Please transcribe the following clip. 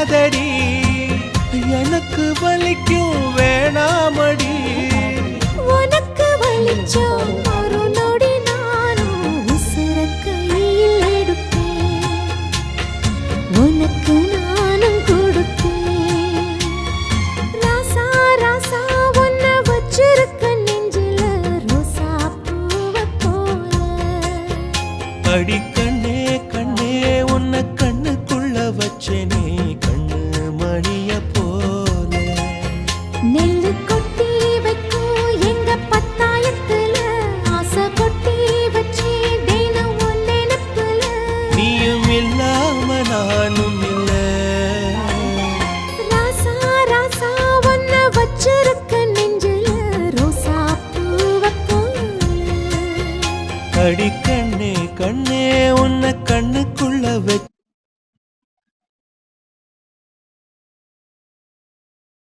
வராதடி எனக்கு வலிக்கும் வேணாமடி. உனக்கு வலிச்சோம் ஒரு நொடி நானும் உசுர கையில் எடுப்பேன். உனக்கு நானும் கொடுப்பேன். ராசா ராசா உன்னை அடிக்க அடிக்கண்ணே கண்ணே உன்னை கண்ணுக்கு